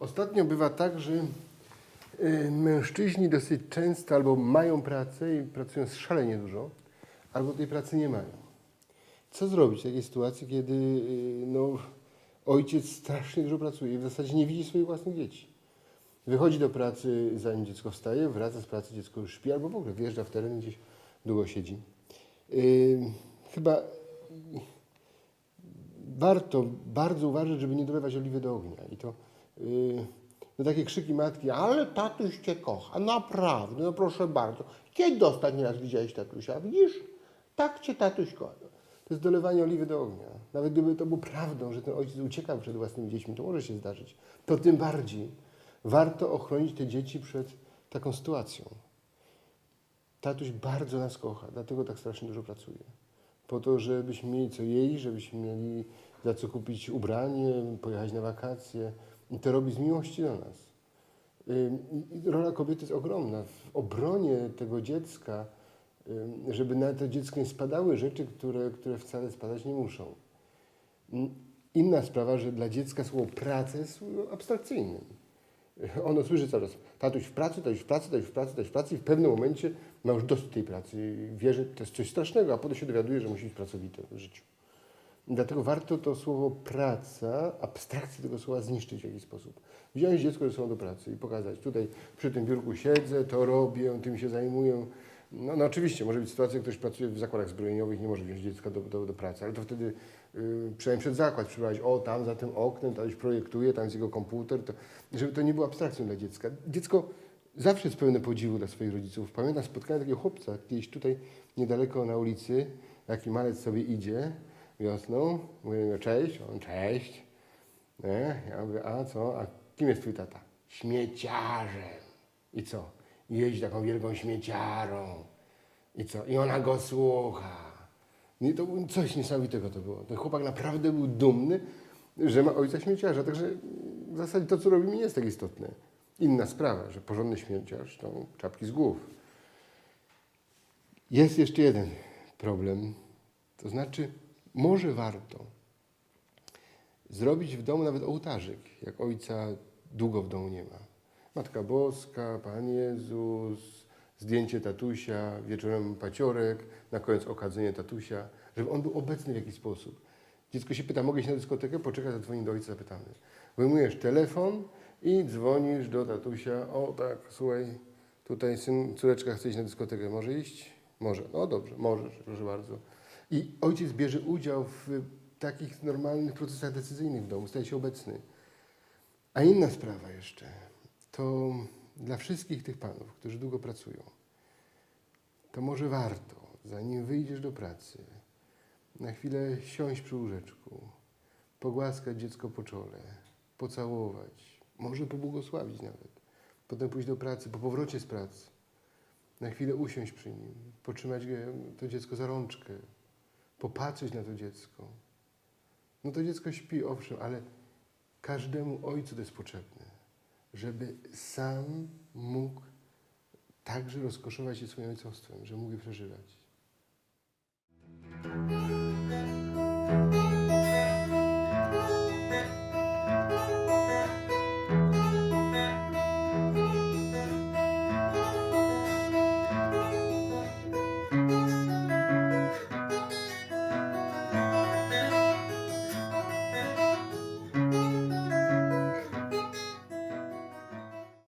Ostatnio bywa tak, że y, mężczyźni dosyć często albo mają pracę i pracują szalenie dużo, albo tej pracy nie mają. Co zrobić w takiej sytuacji, kiedy y, no, ojciec strasznie dużo pracuje i w zasadzie nie widzi swoich własnych dzieci? Wychodzi do pracy, zanim dziecko wstaje, wraca z pracy, dziecko już śpi, albo w ogóle wjeżdża w teren, gdzieś długo siedzi. Y, chyba warto bardzo uważać, żeby nie dolewać oliwy do ognia. I to yy, no takie krzyki matki, ale tatuś cię kocha, naprawdę, no proszę bardzo. Kiedy ostatni raz widziałeś tatusia? Widzisz? Tak cię tatuś kocha. To jest dolewanie oliwy do ognia. Nawet gdyby to było prawdą, że ten ojciec uciekał przed własnymi dziećmi, to może się zdarzyć. To tym bardziej warto ochronić te dzieci przed taką sytuacją. Tatuś bardzo nas kocha, dlatego tak strasznie dużo pracuje. Po to, żebyśmy mieli co jeść, żebyśmy mieli za co kupić ubranie, pojechać na wakacje. I to robi z miłości do nas. I rola kobiety jest ogromna. W obronie tego dziecka, żeby na to dziecko nie spadały rzeczy, które, które wcale spadać nie muszą. Inna sprawa, że dla dziecka słowo praca jest abstrakcyjnym. Ono słyszy cały czas, tatuś w pracy, tatuś w pracy, tatuś w pracy, tatuś w pracy i w pewnym momencie ma już dosyć tej pracy wie, że to jest coś strasznego, a potem się dowiaduje, że musi być pracowity w życiu. Dlatego warto to słowo praca, abstrakcję tego słowa zniszczyć w jakiś sposób. Wziąć dziecko ze sobą do pracy i pokazać, tutaj przy tym biurku siedzę, to robię, tym się zajmuję. No, no oczywiście, może być sytuacja, ktoś pracuje w zakładach zbrojeniowych, nie może wziąć dziecka do, do, do pracy, ale to wtedy yy, przynajmniej przed zakład przyprowadzić, o tam za tym oknem, tam projektuje, tam jest jego komputer, to, żeby to nie było abstrakcją dla dziecka. Dziecko zawsze jest pełne podziwu dla swoich rodziców. Pamiętam spotkanie takiego chłopca kiedyś tutaj niedaleko na ulicy, taki malec sobie idzie wiosną, mówię no cześć, on cześć. Nie? Ja mówię, a co, a kim jest twój tata? Śmieciarzem. I co? Jeździ taką wielką śmieciarą. I co? I ona go słucha. No I to było coś niesamowitego to było. Ten chłopak naprawdę był dumny, że ma ojca śmieciarza. Także w zasadzie to, co robimy, nie jest tak istotne. Inna sprawa, że porządny śmieciarz to czapki z głów. Jest jeszcze jeden problem. To znaczy, może warto zrobić w domu nawet ołtarzyk, jak ojca długo w domu nie ma. Matka Boska, Pan Jezus, zdjęcie tatusia, wieczorem paciorek, na koniec okadzenie tatusia, żeby on był obecny w jakiś sposób. Dziecko się pyta, mogę iść na dyskotekę? Poczekaj, zadzwoni do ojca, zapytamy. Wyjmujesz telefon i dzwonisz do tatusia. O tak, słuchaj, tutaj syn, córeczka chce iść na dyskotekę. Może iść? Może. No dobrze, możesz, proszę bardzo. I ojciec bierze udział w takich normalnych procesach decyzyjnych w domu, staje się obecny. A inna sprawa jeszcze, to dla wszystkich tych panów, którzy długo pracują, to może warto, zanim wyjdziesz do pracy, na chwilę siąść przy łóżeczku, pogłaskać dziecko po czole, pocałować, może pobłogosławić nawet. Potem pójść do pracy, po powrocie z pracy, na chwilę usiąść przy nim, potrzymać to dziecko za rączkę, popatrzeć na to dziecko. No to dziecko śpi, owszem, ale każdemu ojcu to jest potrzebne, żeby sam mógł także rozkoszować się swoim ojcostwem, że mógł je przeżywać.